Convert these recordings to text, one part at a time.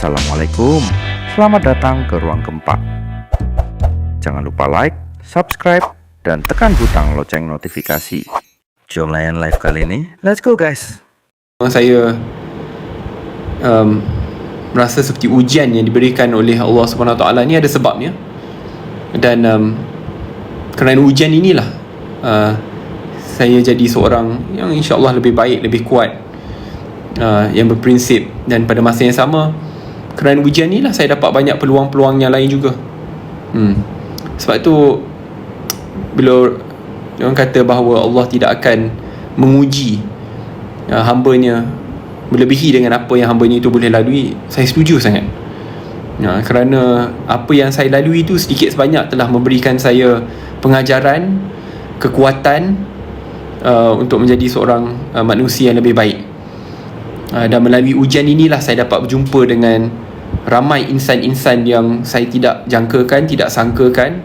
Assalamualaikum, selamat datang ke Ruang Gempa. Jangan lupa like, subscribe, dan tekan butang lonceng notifikasi. Jom layan live kali ini, let's go guys! saya um, merasa seperti ujian yang diberikan oleh Allah Subhanahu Taala ni ada sebabnya dan um, kerana ujian inilah uh, saya jadi seorang yang insya-Allah lebih baik, lebih kuat uh, yang berprinsip dan pada masa yang sama kerana ujian inilah saya dapat banyak peluang-peluang yang lain juga. Hmm. Sebab tu bila orang kata bahawa Allah tidak akan menguji uh, hambanya melebihi dengan apa yang hambanya itu boleh lalui saya setuju sangat uh, kerana apa yang saya lalui itu sedikit sebanyak telah memberikan saya pengajaran kekuatan uh, untuk menjadi seorang uh, manusia yang lebih baik uh, dan melalui ujian inilah saya dapat berjumpa dengan ramai insan-insan yang saya tidak jangkakan tidak sangkakan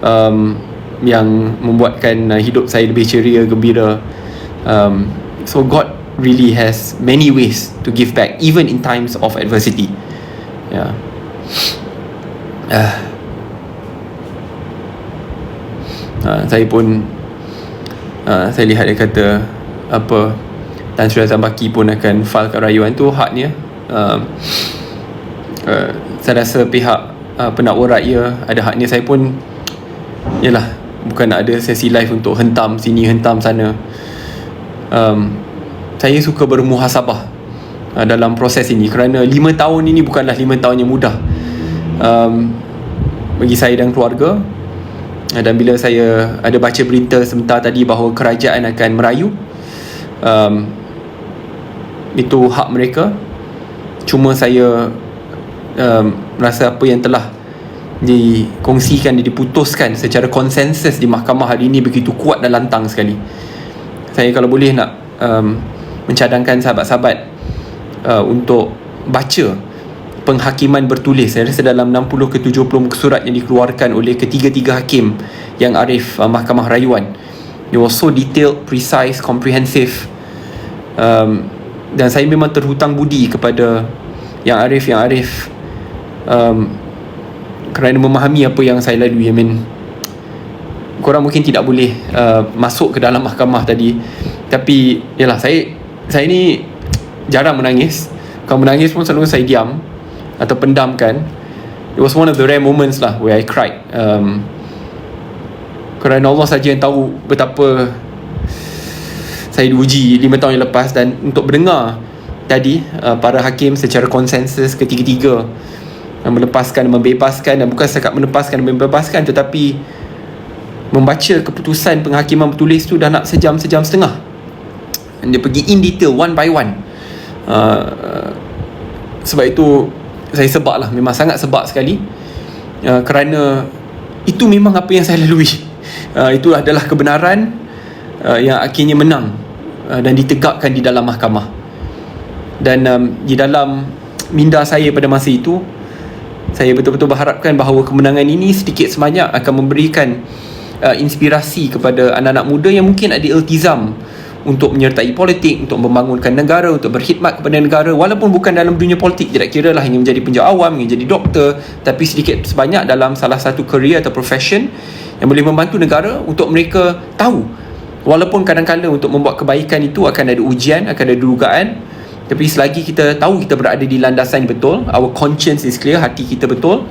um, yang membuatkan uh, hidup saya lebih ceria gembira. Um, so God really has many ways to give back even in times of adversity. Yeah uh, uh, saya pun uh, saya lihat dia kata apa Tan Sri Azam Baki pun akan file kat rayuan tu haknya. Uh, uh, saya rasa pihak uh, penakwa rakyat ada haknya. Saya pun yalah bukan nak ada sesi live untuk hentam sini hentam sana. Um, saya suka bermuhasabah uh, dalam proses ini. Kerana 5 tahun ini bukanlah 5 tahun yang mudah. Um, bagi saya dan keluarga uh, dan bila saya ada baca berita sebentar tadi bahawa kerajaan akan merayu um, itu hak mereka. Cuma saya um, rasa apa yang telah dikongsikan dan diputuskan secara konsensus di mahkamah hari ini begitu kuat dan lantang sekali. Saya kalau boleh nak um, mencadangkan sahabat-sahabat uh, untuk baca penghakiman bertulis saya rasa dalam 60 ke 70 muka surat yang dikeluarkan oleh ketiga-tiga hakim yang arif uh, mahkamah rayuan. It was so detailed, precise, comprehensive. Um, dan saya memang terhutang budi kepada yang arif yang arif um, kerana memahami apa yang saya lalui I mean korang mungkin tidak boleh uh, masuk ke dalam mahkamah tadi. Tapi yalah saya saya ni jarang menangis. Kalau menangis pun selalu saya diam atau pendamkan. It was one of the rare moments lah where I cried. Um, kerana Allah saja yang tahu betapa saya diuji 5 tahun yang lepas. Dan untuk mendengar tadi uh, para hakim secara konsensus ketiga-tiga melepaskan membebaskan dan bukan setakat melepaskan dan membebaskan tetapi membaca keputusan penghakiman bertulis tu dah nak sejam sejam setengah. Dia pergi in detail one by one. Uh, sebab itu saya sebab lah. Memang sangat sebab sekali. Uh, kerana itu memang apa yang saya lalui. Uh, itu adalah kebenaran uh, yang akhirnya menang uh, dan ditegakkan di dalam mahkamah. Dan um, di dalam minda saya pada masa itu saya betul-betul berharapkan bahawa kemenangan ini sedikit sebanyak akan memberikan uh, inspirasi kepada anak-anak muda yang mungkin ada iltizam untuk menyertai politik, untuk membangunkan negara, untuk berkhidmat kepada negara. Walaupun bukan dalam dunia politik, tidak kira lah ingin menjadi penjawat awam, ingin jadi doktor tapi sedikit sebanyak dalam salah satu career atau profession yang boleh membantu negara untuk mereka tahu. Walaupun kadang-kadang untuk membuat kebaikan itu akan ada ujian, akan ada dugaan tapi selagi kita tahu kita berada di landasan yang betul our conscience is clear, hati kita betul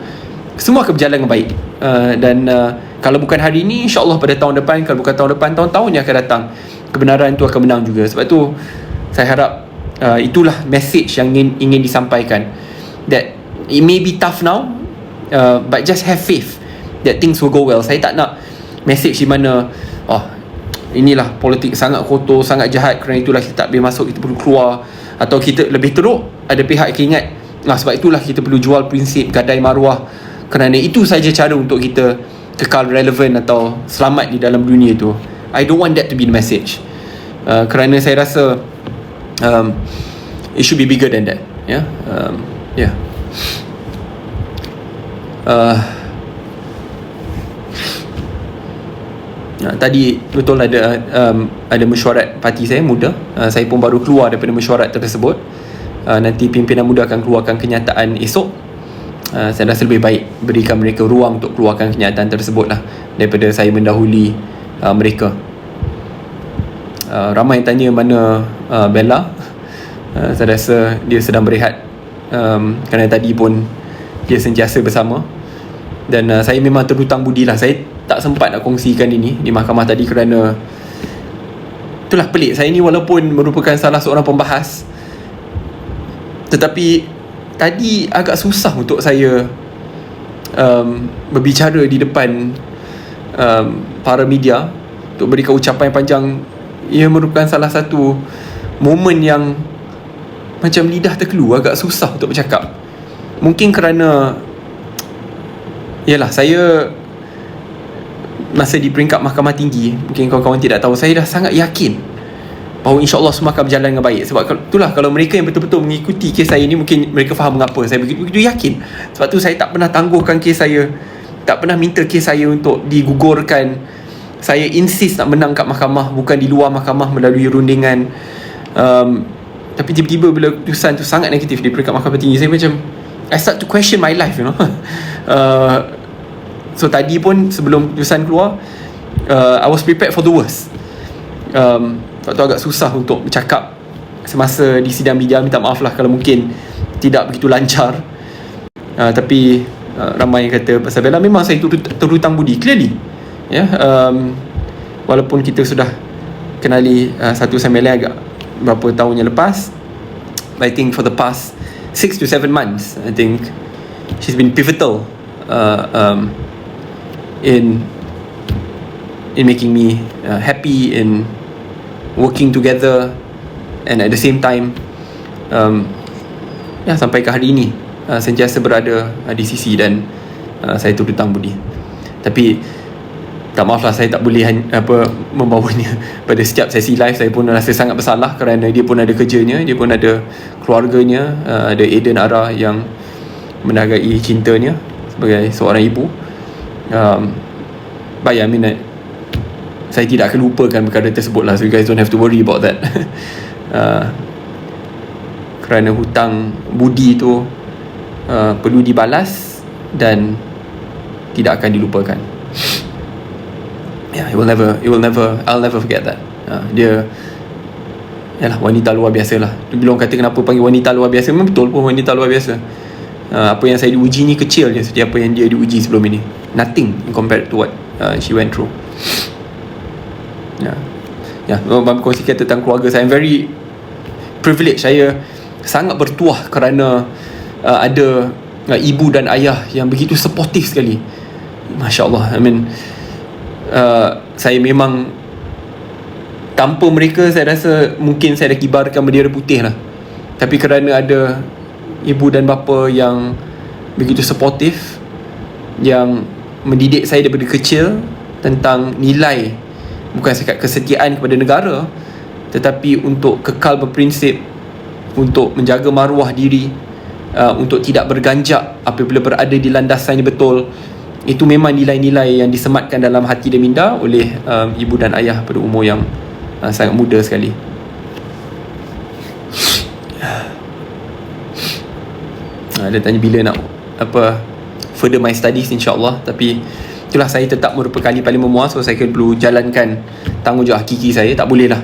semua akan berjalan dengan baik. Uh, dan uh, kalau bukan hari ini insyaAllah pada tahun depan kalau bukan tahun depan tahun-tahun yang akan datang kebenaran itu akan menang juga. Sebab tu saya harap uh, itulah message yang ingin ingin disampaikan. That it may be tough now uh, but just have faith that things will go well. Saya tak nak message di mana oh inilah politik sangat kotor sangat jahat kerana itulah kita tak boleh masuk kita perlu keluar atau kita lebih teruk ada pihak yang ingat nah, sebab itulah kita perlu jual prinsip gadai maruah. Kerana itu saja cara untuk kita kekal relevan atau selamat di dalam dunia itu I don't want that to be the message. Uh, kerana saya rasa um, it should be bigger than that yeah um, yeah uh, Uh, tadi betul ada um, ada mesyuarat parti saya muda. Uh, saya pun baru keluar daripada mesyuarat tersebut. Uh, nanti pimpinan muda akan keluarkan kenyataan esok. Uh, saya rasa lebih baik berikan mereka ruang untuk keluarkan kenyataan tersebut lah daripada saya mendahului uh, mereka. Uh, ramai yang tanya mana uh, Bella. Uh, saya rasa dia sedang berehat. Um, kerana tadi pun dia sentiasa bersama. Dan uh, saya memang terhutang budi lah saya tak sempat nak kongsikan ini di mahkamah tadi kerana itulah pelik. Saya ni walaupun merupakan salah seorang pembahas tetapi tadi agak susah untuk saya um, berbicara di depan um, para media untuk berikan ucapan yang panjang. Ia merupakan salah satu momen yang macam lidah terkeluar agak susah untuk bercakap. Mungkin kerana Yalah saya Masa di peringkat mahkamah tinggi Mungkin kawan-kawan tidak tahu Saya dah sangat yakin Bahawa insyaAllah semua akan berjalan dengan baik. Sebab itulah kalau mereka yang betul-betul mengikuti kes saya ni Mungkin mereka faham mengapa Saya begitu-begitu yakin. Sebab tu saya tak pernah tangguhkan kes saya Tak pernah minta kes saya untuk digugurkan. Saya insist nak menang kat mahkamah Bukan di luar mahkamah melalui rundingan. Um, Tapi tiba-tiba bila keputusan tu sangat negatif Di peringkat mahkamah tinggi Saya macam I start to question my life you know. Uh, So tadi pun sebelum keputusan keluar uh, I was prepared for the worst. Um, Sebab tu agak susah untuk bercakap Semasa di sidang media Minta maaf lah kalau mungkin Tidak begitu lancar. Uh, Tapi uh, Ramai yang kata Pasal Bella memang saya terhutang budi Clearly. Ya yeah, um, Walaupun kita sudah Kenali uh, Satu sama lain agak Berapa tahun yang lepas I think for the past six to seven months, I think she's been pivotal uh, um, in in making me uh, happy in working together and at the same time um, ya sampai ke hari ini uh, sentiasa berada uh, di sisi dan uh, saya turut hutang budi tapi tak maaf lah saya tak boleh apa membawanya pada setiap sesi live. Saya pun rasa sangat bersalah kerana dia pun ada kerjanya dia pun ada keluarganya uh, ada Aiden Ara yang mendagai cintanya sebagai seorang ibu um, but yeah, I mean saya tidak akan lupakan perkara tersebut lah so you guys don't have to worry about that uh, kerana hutang budi tu uh, perlu dibalas dan tidak akan dilupakan yeah, it will never, it will never, I'll never forget that. Uh, dia, yalah wanita luar biasa lah. Bila orang kata kenapa panggil wanita luar biasa, memang betul pun wanita luar biasa. Uh, apa yang saya diuji ni kecil je seperti apa yang dia diuji sebelum ini. Nothing in compared to what uh, she went through. Ya, yeah. ya, yeah, Bang kongsikan tentang keluarga saya. I'm very privileged. Saya sangat bertuah kerana uh, ada uh, ibu dan ayah yang begitu supportive sekali. Masya Allah. I mean, Uh, saya memang tanpa mereka saya rasa mungkin saya dah kibarkan bendera putih lah tapi kerana ada ibu dan bapa yang begitu supportive yang mendidik saya daripada kecil tentang nilai bukan sekat kesetiaan kepada negara tetapi untuk kekal berprinsip untuk menjaga maruah diri uh, untuk tidak berganjak apabila berada di landasan yang betul itu memang nilai-nilai yang disematkan dalam hati dan minda oleh um, ibu dan ayah pada umur yang uh, sangat muda sekali. Uh, dia tanya bila nak apa further my studies insya-Allah. Tapi itulah saya tetap merupakan kali paling memuas so saya perlu jalankan tanggungjawab hakiki saya. Tak boleh lah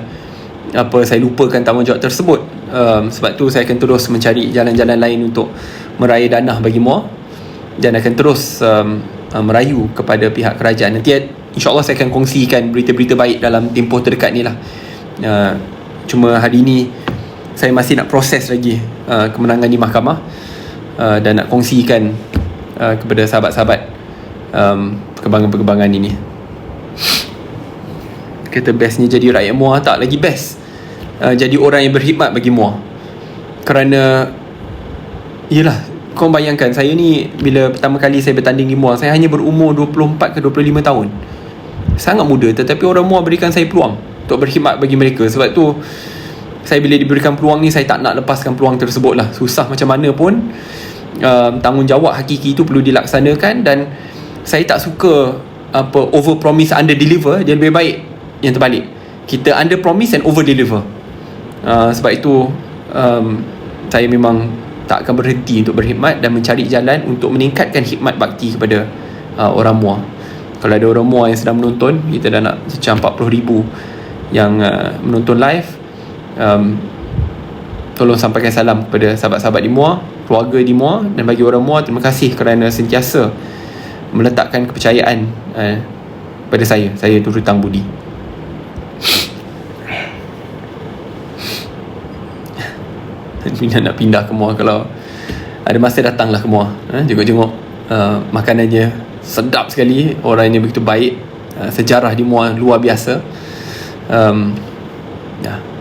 apa saya lupakan tanggungjawab tersebut. Um, sebab tu saya akan terus mencari jalan-jalan lain untuk meraih dana bagi mua dan akan terus um, uh, merayu kepada pihak kerajaan. Nanti insyaAllah saya akan kongsikan berita-berita baik dalam tempoh terdekat ni lah. Uh, cuma hari ini saya masih nak proses lagi uh, kemenangan di mahkamah uh, dan nak kongsikan uh, kepada sahabat-sahabat um, perkembangan-perkembangan ini. Kata bestnya jadi rakyat muar tak lagi best. Uh, jadi orang yang berkhidmat bagi muar. Kerana Yelah kau bayangkan saya ni bila pertama kali saya bertanding di Muar saya hanya berumur 24 ke 25 tahun sangat muda tetapi orang Muar berikan saya peluang untuk berkhidmat bagi mereka sebab tu saya bila diberikan peluang ni saya tak nak lepaskan peluang tersebut lah. Susah macam mana pun uh, tanggungjawab hakiki itu perlu dilaksanakan dan saya tak suka apa over promise under deliver dia lebih baik yang terbalik. Kita under promise and over deliver uh, sebab itu um, saya memang tak akan berhenti untuk berkhidmat dan mencari jalan untuk meningkatkan khidmat bakti kepada uh, orang Muar. Kalau ada orang Muar yang sedang menonton kita dah nak macam 40 ribu yang uh, menonton live um, tolong sampaikan salam kepada sahabat-sahabat di Muar keluarga di Muar dan bagi orang Muar terima kasih kerana sentiasa meletakkan kepercayaan uh, pada saya. Saya turut hutang budi. Mina nak pindah ke Muar kalau ada masa datanglah ke Muar eh, jenguk-jenguk. Uh, makanannya sedap sekali orangnya begitu baik. Uh, sejarah di Muar luar biasa. Um, ya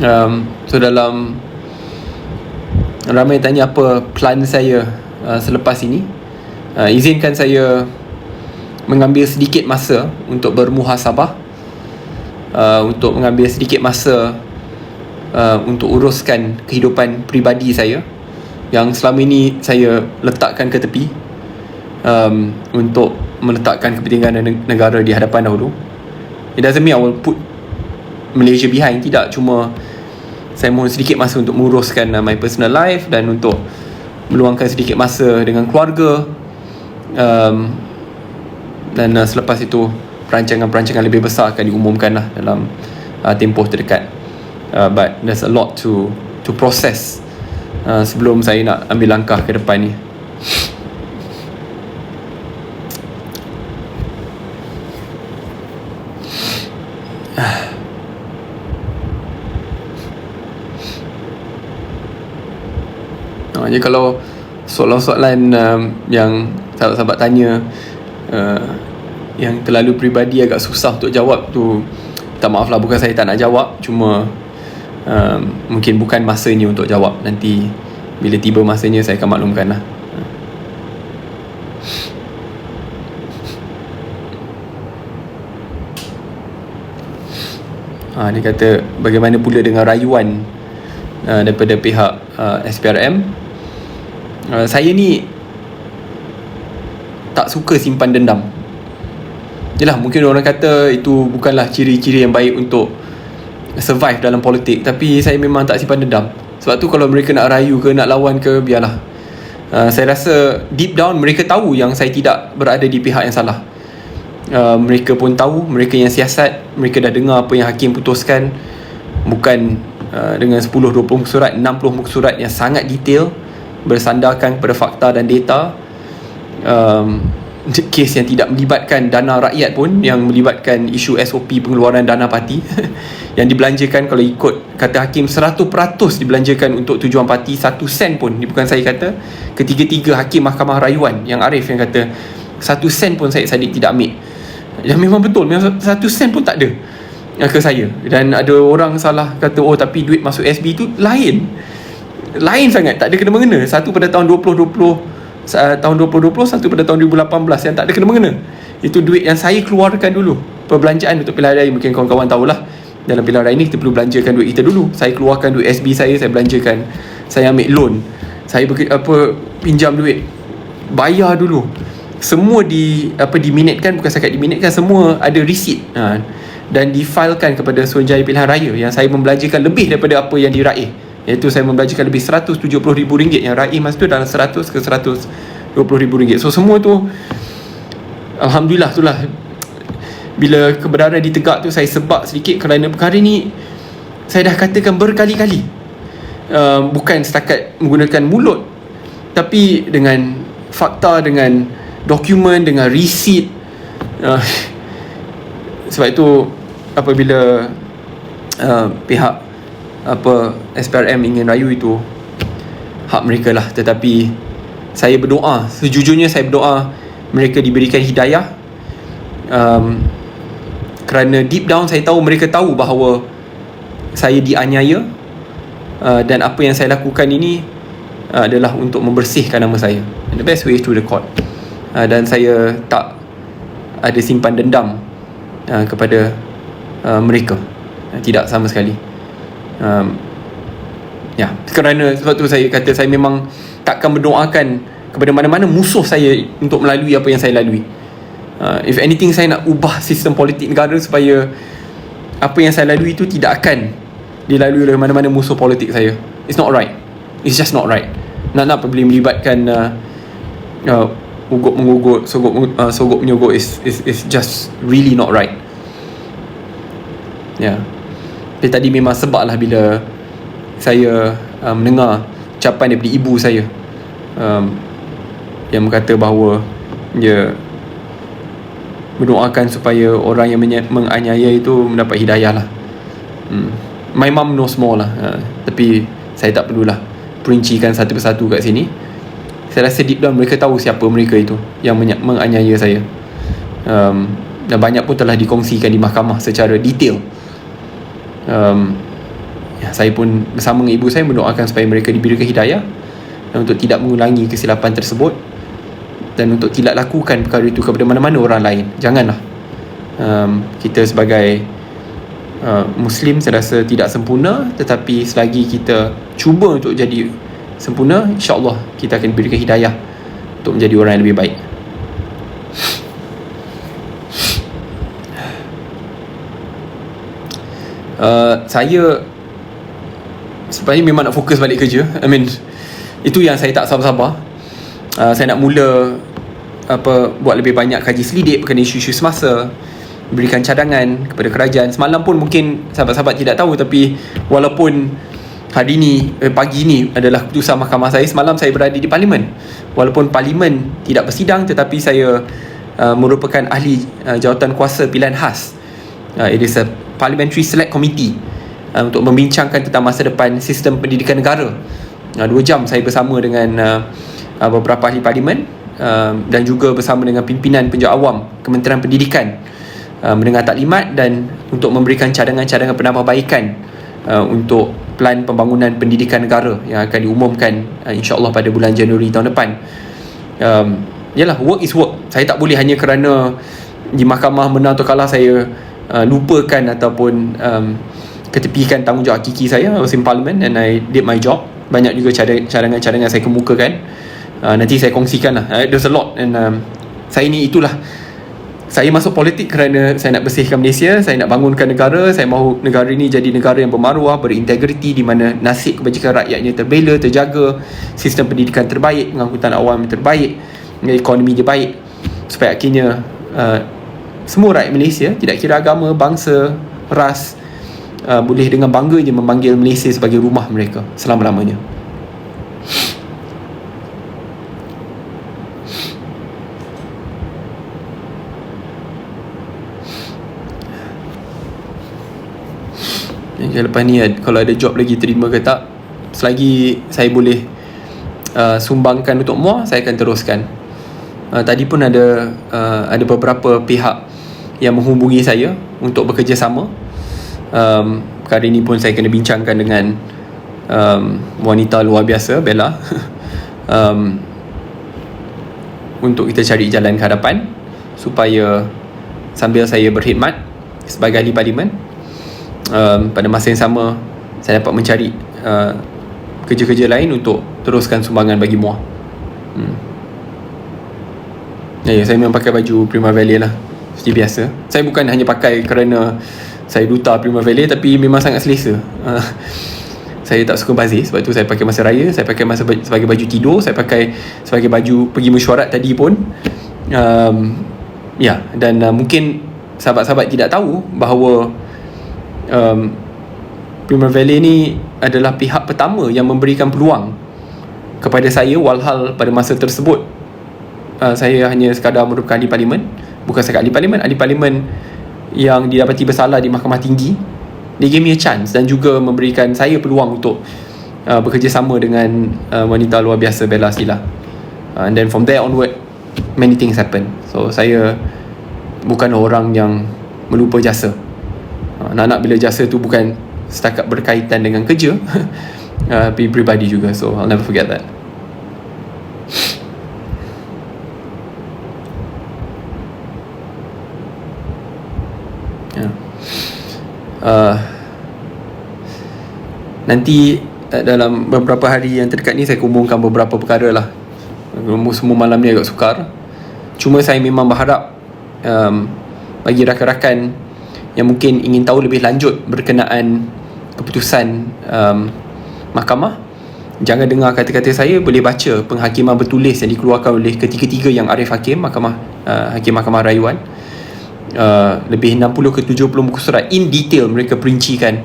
um, so dalam ramai tanya apa plan saya uh, selepas ini uh, izinkan saya mengambil sedikit masa untuk bermuhasabah uh, untuk mengambil sedikit masa uh, untuk uruskan kehidupan peribadi saya yang selama ini saya letakkan ke tepi um, untuk meletakkan kepentingan negara di hadapan dahulu. It doesn't mean I will put Malaysia behind tidak. Cuma saya mohon sedikit masa untuk menguruskan uh, my personal life dan untuk meluangkan sedikit masa dengan keluarga. Um, dan uh, selepas itu perancangan-perancangan lebih besar akan diumumkan lah dalam uh, tempoh terdekat. Uh, but there's a lot to to process uh, sebelum saya nak ambil langkah ke depan ni Jadi kalau soalan-soalan um, yang sahabat-sahabat tanya uh, yang terlalu peribadi agak susah untuk jawab tu tak maaf lah bukan saya tak nak jawab cuma um, mungkin bukan masanya untuk jawab. Nanti bila tiba masanya saya akan maklumkan lah. Ha, dia kata bagaimana pula dengan rayuan uh, daripada pihak uh, SPRM uh, saya ni tak suka simpan dendam. Yelah mungkin orang kata itu bukanlah ciri-ciri yang baik untuk survive dalam politik tapi saya memang tak simpan dendam. Sebab tu kalau mereka nak rayu ke nak lawan ke biarlah. Uh, saya rasa deep down mereka tahu yang saya tidak berada di pihak yang salah. Uh, mereka pun tahu mereka yang siasat mereka dah dengar apa yang hakim putuskan. Bukan uh, dengan 10-20 muka surat 60 muka surat yang sangat detail bersandarkan kepada fakta dan data um, kes yang tidak melibatkan dana rakyat pun yang melibatkan isu SOP pengeluaran dana parti yang dibelanjakan kalau ikut kata hakim 100% dibelanjakan untuk tujuan parti 1 sen pun bukan saya kata ketiga-tiga hakim mahkamah rayuan yang Arif yang kata 1 sen pun Syed Saddiq tidak ambil. Yang memang betul memang 1 sen pun tak ada ke saya. Dan ada orang salah kata oh tapi duit masuk SB tu lain lain sangat. Tak ada kena mengena. Satu pada tahun 2020 uh, tahun 2020 satu pada tahun 2018 yang tak ada kena mengena. Itu duit yang saya keluarkan dulu. Perbelanjaan untuk pilihan raya. Mungkin kawan-kawan tahulah. Dalam pilihan raya ni kita perlu belanjakan duit kita dulu. Saya keluarkan duit SB saya saya belanjakan. Saya ambil loan. Saya ber, apa pinjam duit. Bayar dulu. Semua di apa diminitkan bukan sekadar diminitkan semua ada receipt. Ha, dan difilekan kepada Suruhanjaya Pilihan Raya yang saya membelanjakan lebih daripada apa yang diraih iaitu saya membelanjakan lebih RM170,000 yang raih masa tu dalam 100 ke RM120,000 so semua tu Alhamdulillah tu lah. Bila kebenaran ditegak tu saya sebab sedikit kerana perkara ni saya dah katakan berkali-kali. Uh, bukan setakat menggunakan mulut tapi dengan fakta dengan dokumen dengan receipt. Uh, sebab itu apabila uh, pihak apa SPRM ingin rayu itu hak mereka lah. Tetapi saya berdoa sejujurnya saya berdoa mereka diberikan hidayah. Um, kerana deep down saya tahu mereka tahu bahawa saya dianiaya. Uh, dan apa yang saya lakukan ini uh, adalah untuk membersihkan nama saya. And the best way is through the court. Uh, dan saya tak ada simpan dendam uh, kepada uh, mereka. Uh, tidak sama sekali um, Ya, kerana sebab tu saya kata saya memang takkan berdoakan kepada mana-mana musuh saya untuk melalui apa yang saya lalui. Uh, if anything saya nak ubah sistem politik negara supaya apa yang saya lalui itu tidak akan dilalui oleh mana-mana musuh politik saya. It's not right. It's just not right. Nak nak boleh melibatkan uh, uh, ugut mengugut, sogok uh, sogok menyogok is, is is just really not right. Yeah. Tapi tadi memang sebab lah bila saya uh, mendengar ucapan daripada ibu saya um, yang berkata bahawa dia mendoakan supaya orang yang menganiaya itu mendapat hidayah lah. Hmm. My mum knows more lah. Uh, tapi saya tak perlulah perincikan satu persatu kat sini. Saya rasa deep down mereka tahu siapa mereka itu yang menganiaya saya. Um, dan banyak pun telah dikongsikan di mahkamah secara detail. Um, ya, saya pun bersama dengan ibu saya mendoakan supaya mereka diberikan hidayah dan untuk tidak mengulangi kesilapan tersebut dan untuk tidak lakukan perkara itu kepada mana-mana orang lain. Janganlah. Um, kita sebagai uh, Muslim saya rasa tidak sempurna tetapi selagi kita cuba untuk jadi sempurna insyaAllah kita akan diberikan hidayah untuk menjadi orang yang lebih baik uh, saya sebenarnya memang nak fokus balik kerja I mean itu yang saya tak sabar-sabar. Uh, saya nak mula apa buat lebih banyak kaji selidik berkenaan isu-isu semasa berikan cadangan kepada kerajaan. Semalam pun mungkin sahabat-sahabat tidak tahu tapi walaupun hari ini eh, pagi ini adalah keputusan mahkamah saya semalam saya berada di parlimen. Walaupun parlimen tidak bersidang tetapi saya uh, merupakan ahli uh, jawatan kuasa pilihan khas uh, it is a parliamentary select committee uh, untuk membincangkan tentang masa depan sistem pendidikan negara. Uh, dua jam saya bersama dengan uh, uh, beberapa ahli parlimen uh, dan juga bersama dengan pimpinan penjawat awam Kementerian Pendidikan uh, mendengar taklimat dan untuk memberikan cadangan-cadangan penambahbaikan uh, untuk plan pembangunan pendidikan negara yang akan diumumkan uh, insyaAllah pada bulan Januari tahun depan. Um, yalah work is work. Saya tak boleh hanya kerana di mahkamah menang atau kalah saya uh, lupakan ataupun um, ketepikan tanggungjawab hakiki saya was in parliament and I did my job. Banyak juga cadangan-cadangan saya kemukakan. Uh, nanti saya kongsikan lah. Uh, there's a lot and um, saya ni itulah. Saya masuk politik kerana saya nak bersihkan Malaysia saya nak bangunkan negara saya mahu negara ini jadi negara yang bermaruah berintegriti di mana nasib kebajikan rakyatnya terbela terjaga sistem pendidikan terbaik pengangkutan awam terbaik ekonomi dia baik. Supaya akhirnya uh, semua rakyat Malaysia tidak kira agama bangsa ras uh, boleh dengan bangganya memanggil Malaysia sebagai rumah mereka selama-lamanya. Yang lepas ni kalau ada job lagi terima ke tak selagi saya boleh uh, sumbangkan untuk muah saya akan teruskan. Uh, tadi pun ada uh, ada beberapa pihak yang menghubungi saya untuk bekerjasama um, kali ini pun saya kena bincangkan dengan um, wanita luar biasa Bella. Um, untuk kita cari jalan ke hadapan supaya sambil saya berkhidmat sebagai ahli parlimen um, pada masa yang sama saya dapat mencari uh, kerja-kerja lain untuk teruskan sumbangan bagi muah. Hmm. ya, ya, saya memang pakai baju Prima Valley lah seperti biasa. Saya bukan hanya pakai kerana saya duta Prima Valley tapi memang sangat selesa. Uh, saya tak suka bazir sebab tu saya pakai masa raya saya pakai masa sebagai baju tidur saya pakai sebagai baju pergi mesyuarat tadi pun. Um, ya dan uh, mungkin sahabat-sahabat tidak tahu bahawa um, Prima Valley ni adalah pihak pertama yang memberikan peluang kepada saya walhal pada masa tersebut. Uh, saya hanya sekadar merupakan ahli parlimen bukan sekadar ahli parlimen ahli parlimen yang didapati bersalah di mahkamah tinggi they gave me a chance dan juga memberikan saya peluang untuk uh, bekerjasama dengan uh, wanita luar biasa Bella Sila. Uh, and then from there onward many things happen. So saya bukan orang yang melupa jasa. Ha, nak-nak bila jasa tu bukan setakat berkaitan dengan kerja tapi uh, pribadi juga. So I'll never forget that uh, nanti uh, dalam beberapa hari yang terdekat ni saya kumpulkan beberapa perkara lah. Semua malam ni agak sukar. Cuma saya memang berharap um, bagi rakan-rakan yang mungkin ingin tahu lebih lanjut berkenaan keputusan um, mahkamah jangan dengar kata-kata saya boleh baca penghakiman bertulis yang dikeluarkan oleh ketiga-tiga yang Arif Hakim mahkamah uh, hakim mahkamah rayuan uh, lebih 60 ke 70 muka surat. In detail mereka perincikan.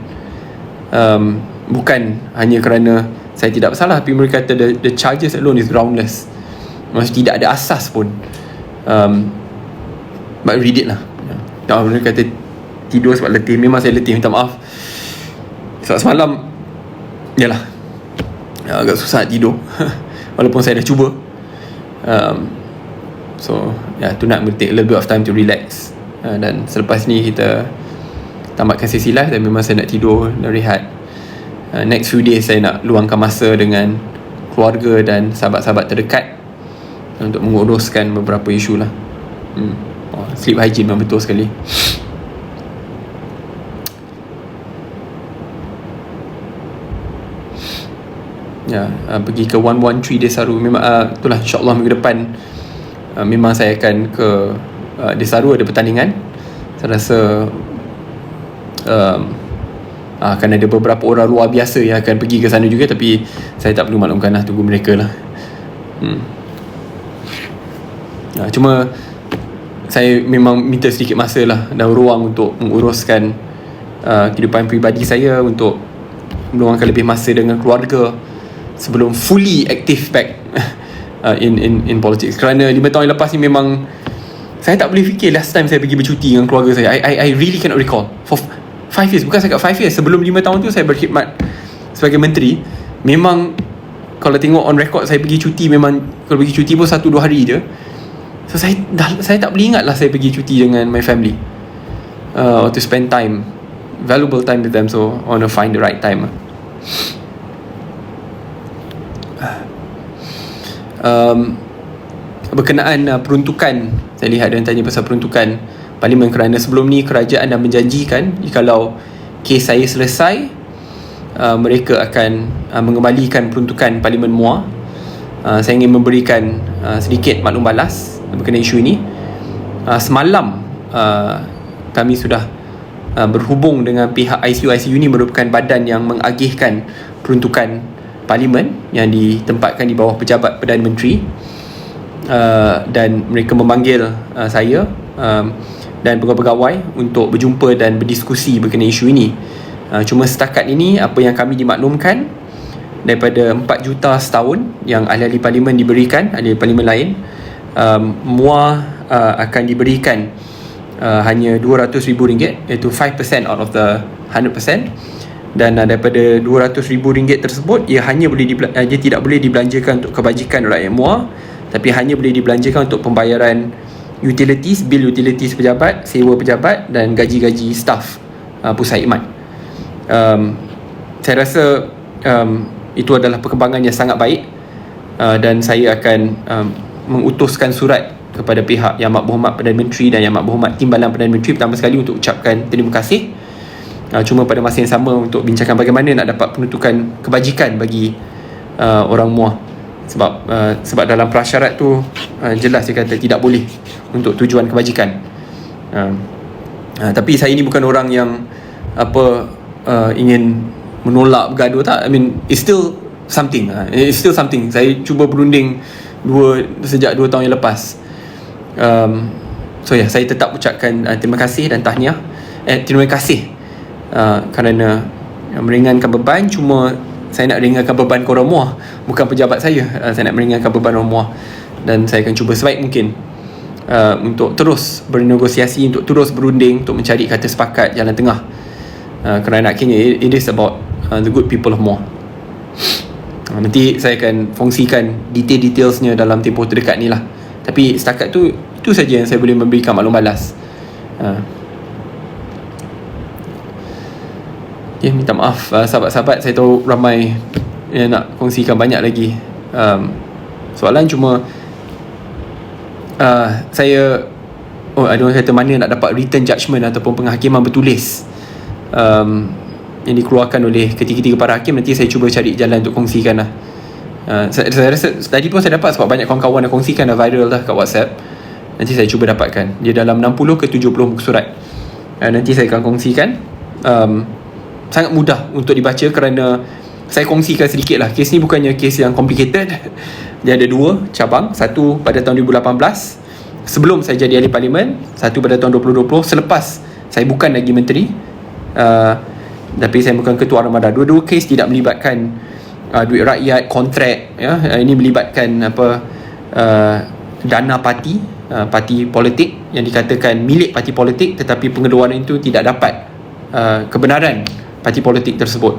Um, bukan hanya kerana saya tidak bersalah tapi mereka kata the, the charges alone is groundless. Maksud tidak ada asas pun. Um, but read it lah. Dan mereka kata tidur sebab letih. Memang saya letih minta maaf. Sebab semalam yalah agak susah tidur. Walaupun saya dah cuba. Um, so yeah, tu nak take a little bit of time to relax uh, dan selepas ni kita tamatkan sesi live dan memang saya nak tidur dan rehat. Uh, next few days saya nak luangkan masa dengan keluarga dan sahabat-sahabat terdekat untuk menguruskan beberapa isu lah. Hmm. oh, sleep hygiene memang betul sekali. Ya uh, pergi ke 113 Desaru memang uh, itulah insyaallah minggu depan uh, memang saya akan ke uh, Desaru ada pertandingan. Saya rasa um, akan ada beberapa orang luar biasa yang akan pergi ke sana juga tapi saya tak perlu maklumkan lah tunggu mereka lah. Hmm. uh, cuma saya memang minta sedikit masa lah dan ruang untuk menguruskan uh, kehidupan peribadi saya untuk meluangkan lebih masa dengan keluarga sebelum fully active back uh, in in in politics. Kerana 5 tahun lepas ni memang saya tak boleh fikir last time saya pergi bercuti dengan keluarga saya. I I, I really cannot recall. For 5 years. Bukan saya kat 5 years. Sebelum 5 tahun tu saya berkhidmat sebagai menteri. Memang kalau tengok on record saya pergi cuti memang kalau pergi cuti pun 1 2 hari je. So saya dah, saya tak boleh ingat lah saya pergi cuti dengan my family. Uh, to spend time valuable time with them. So I want to find the right time. Um, berkenaan uh, peruntukan. Saya lihat dan tanya pasal peruntukan parlimen kerana sebelum ni kerajaan dah menjanjikan kalau kes saya selesai uh, mereka akan uh, mengembalikan peruntukan parlimen MUA. Uh, saya ingin memberikan uh, sedikit maklum balas berkenaan isu ini. Uh, semalam uh, kami sudah uh, berhubung dengan pihak ICU ICU ini merupakan badan yang mengagihkan peruntukan parlimen yang ditempatkan di bawah pejabat Perdana Menteri uh, dan mereka memanggil uh, saya um, dan pegawai-pegawai untuk berjumpa dan berdiskusi berkenaan isu ini. Uh, cuma setakat ini apa yang kami dimaklumkan daripada 4 juta setahun yang ahli-ahli parlimen diberikan ahli parlimen lain um, MUA uh, akan diberikan uh, hanya RM200,000 iaitu 5% out of the 100% dan uh, daripada RM200,000 tersebut ia hanya boleh dibela- uh, ia tidak boleh dibelanjakan untuk kebajikan rakyat MUA tapi hanya boleh dibelanjakan untuk pembayaran utilities, bil utilities pejabat, sewa pejabat dan gaji-gaji staff uh, pusat iman. Um, saya rasa um, itu adalah perkembangan yang sangat baik uh, dan saya akan um, mengutuskan surat kepada pihak Yang Amat Berhormat Perdana Menteri dan Yang Amat Berhormat Timbalan Perdana Menteri pertama sekali untuk ucapkan terima kasih uh, cuma pada masa yang sama untuk bincangkan bagaimana nak dapat penuntukan kebajikan bagi uh, orang muah sebab uh, sebab dalam prasyarat tu uh, jelas dia kata tidak boleh untuk tujuan kebajikan. Uh, uh, tapi saya ini bukan orang yang apa uh, ingin menolak bergaduh tak. I mean it's still something uh, it's still something. Saya cuba berunding dua sejak dua tahun yang lepas. Um, so ya yeah, saya tetap ucapkan uh, terima kasih dan tahniah. Eh terima kasih uh, kerana meringankan beban. Cuma saya nak ringankan beban korang muah bukan pejabat saya. Uh, saya nak meringankan beban orang muah. Dan saya akan cuba sebaik mungkin uh, untuk terus bernegosiasi untuk terus berunding untuk mencari kata sepakat jalan tengah. Uh, kerana akhirnya it, it is about uh, the good people of muah. Uh, nanti saya akan fungsikan detail-detailsnya dalam tempoh terdekat ni lah. Tapi setakat tu itu saja yang saya boleh memberikan maklum balas. Uh, Ya, minta maaf. Uh, sahabat-sahabat saya tahu ramai yang nak kongsikan banyak lagi. Um, soalan cuma uh, saya oh ada orang kata mana nak dapat written judgement ataupun penghakiman bertulis. Um, yang dikeluarkan oleh ketiga-tiga para hakim nanti saya cuba cari jalan untuk kongsikan lah. Uh, saya, saya rasa tadi pun saya dapat sebab banyak kawan-kawan dah kongsikan dah viral lah kat whatsapp. Nanti saya cuba dapatkan. Dia dalam 60 ke 70 muka surat. Uh, nanti saya akan kongsikan. Um, sangat mudah untuk dibaca kerana saya kongsikan sedikit lah. Kes ni bukannya kes yang complicated. Dia ada dua cabang. Satu pada tahun 2018 sebelum saya jadi ahli parlimen. Satu pada tahun 2020 selepas saya bukan lagi menteri. Uh, tapi saya bukan ketua Ramadan dua-dua kes tidak melibatkan uh, duit rakyat kontrak ya. Uh, ini melibatkan apa uh, dana parti uh, parti politik yang dikatakan milik parti politik tetapi pengeluaran itu tidak dapat uh, kebenaran parti politik tersebut.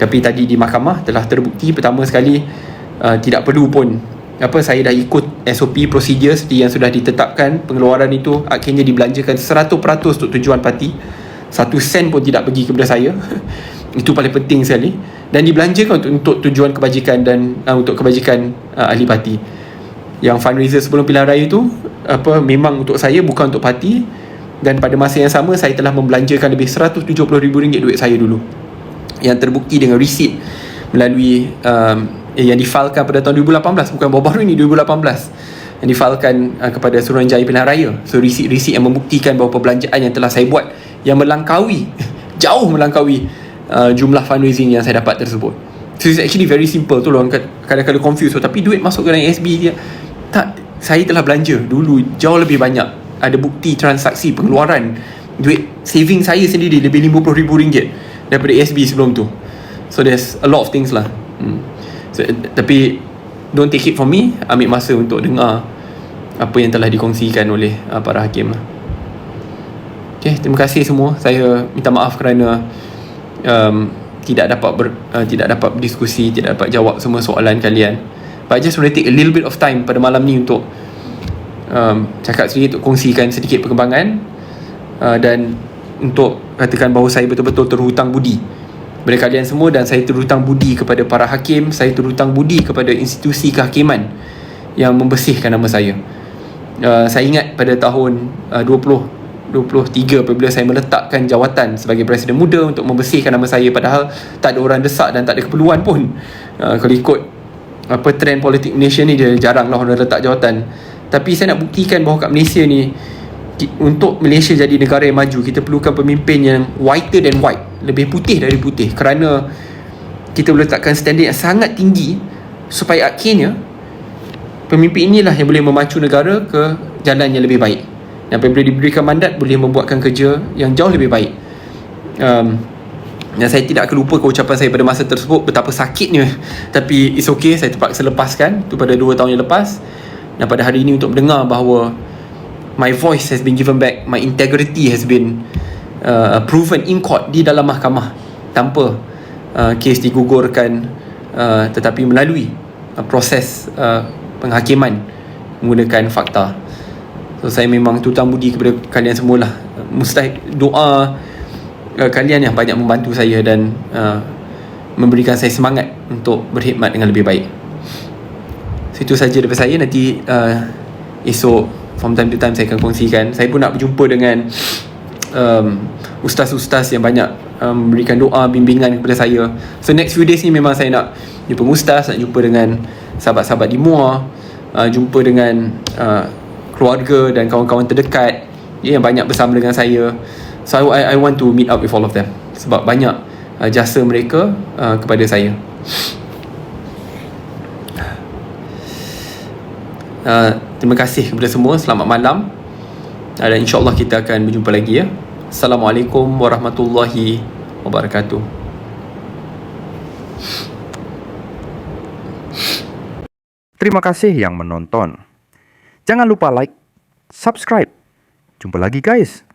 Tapi tadi di mahkamah telah terbukti pertama sekali uh, tidak perlu pun apa saya dah ikut SOP prosedur seperti yang sudah ditetapkan pengeluaran itu akhirnya dibelanjakan 100% untuk tujuan parti. Satu sen pun tidak pergi kepada saya. Itu paling penting sekali. Dan dibelanjakan untuk, untuk tujuan kebajikan dan uh, untuk kebajikan uh, ahli parti. Yang fundraiser sebelum pilihan raya itu apa memang untuk saya bukan untuk parti dan pada masa yang sama saya telah membelanjakan lebih RM170,000 duit saya dulu. Yang terbukti dengan receipt melalui um, eh, yang difalkan pada tahun 2018 bukan baru-baru ini 2018 yang difalkan uh, kepada Suruhanjaya Pilihan Raya. So risik-risik yang membuktikan bahawa perbelanjaan yang telah saya buat yang melangkaui jauh melangkaui uh, jumlah fundraising yang saya dapat tersebut. So it's actually very simple tu. Orang kadang-kadang confused. So, tapi duit masuk ke dalam SB dia tak saya telah belanja dulu jauh lebih banyak ada bukti transaksi pengeluaran duit saving saya sendiri lebih RM50,000 daripada SB sebelum tu so there's a lot of things lah hmm. So, tapi don't take it from me ambil masa untuk dengar apa yang telah dikongsikan oleh uh, para hakim lah. Okay, terima kasih semua. Saya minta maaf kerana um, tidak dapat ber, uh, tidak dapat berdiskusi, tidak dapat jawab semua soalan kalian. But I just want to take a little bit of time pada malam ni untuk um, cakap sedikit, untuk kongsikan sedikit perkembangan uh, dan untuk katakan bahawa saya betul-betul terhutang budi. Kepada kalian semua dan saya terhutang budi kepada para hakim saya terhutang budi kepada institusi kehakiman yang membersihkan nama saya. Uh, saya ingat pada tahun uh, 20 23 apabila saya meletakkan jawatan sebagai presiden muda untuk membersihkan nama saya padahal tak ada orang desak dan tak ada keperluan pun uh, kalau ikut apa trend politik Malaysia ni dia jarang lah orang letak jawatan tapi saya nak buktikan bahawa kat Malaysia ni untuk Malaysia jadi negara yang maju kita perlukan pemimpin yang whiter than white lebih putih dari putih. Kerana kita boleh letakkan standard yang sangat tinggi supaya akhirnya pemimpin inilah yang boleh memacu negara ke jalan yang lebih baik. Dan apabila diberikan mandat boleh membuatkan kerja yang jauh lebih baik. Um, dan saya tidak akan lupa ucapan saya pada masa tersebut betapa sakitnya. Tapi it's okay saya terpaksa lepaskan. Tu pada 2 tahun yang lepas dan pada hari ini untuk mendengar bahawa my voice has been given back my integrity has been uh, proven in court di dalam mahkamah tanpa uh, kes digugurkan uh, tetapi melalui uh, proses uh, penghakiman menggunakan fakta. So saya memang tutang budi kepada kalian semualah. Mustahil doa uh, kalian yang banyak membantu saya dan uh, memberikan saya semangat untuk berkhidmat dengan lebih baik so, itu saja daripada saya. Nanti uh, esok from time to time saya akan kongsikan. Saya pun nak berjumpa dengan um, ustaz-ustaz yang banyak um, memberikan doa bimbingan kepada saya. So next few days ni memang saya nak jumpa ustaz nak jumpa dengan sahabat-sahabat di MUA uh, jumpa dengan uh, keluarga dan kawan-kawan terdekat ya, yang banyak bersama dengan saya. So I, I want to meet up with all of them sebab banyak uh, jasa mereka uh, kepada saya uh, terima kasih kepada semua selamat malam uh, dan insyaAllah kita akan berjumpa lagi ya Assalamualaikum warahmatullahi wabarakatuh Terima kasih yang menonton. Jangan lupa like, subscribe. Jumpa lagi guys.